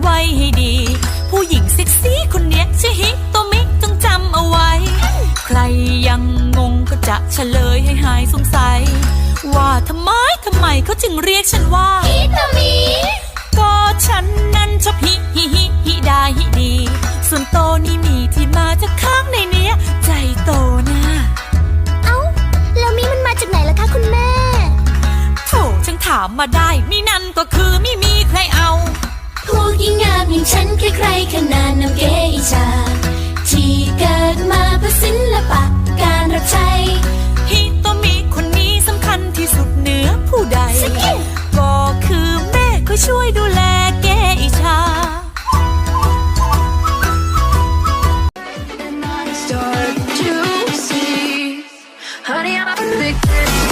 ไว้ให้ดี ผู้หญิงเซ็กซี่คนเนี้ยชื่อฮิตโตมิต้องจำเอาไว้ ใครยังงงก็จะเฉลยให้หายสงสัย ว่าทำไมทำไมเขาจึงเรียกฉันว่าฮิตโตมิก็ฉันนั้นชอบฮิฮิฮิฮิดาฮิดี ส่วนโตนี่มีที่มาจากข้างในเนี้ย ใจโตนะเอ้า แล้วมีมันมาจากไหนล่ะคะคุณแม่โถ่ฉันถามมาได้นี่นะ อย่างฉันใครๆขนานนำเกอิชา ที่เกิดมาเพื่อศิลปะการรับใช้ฮิโตมิคนนี้สำคัญที่สุดเหนือผู้ใด ก็คือแม่ก็ช่วยดูแลแกอิชา The kids.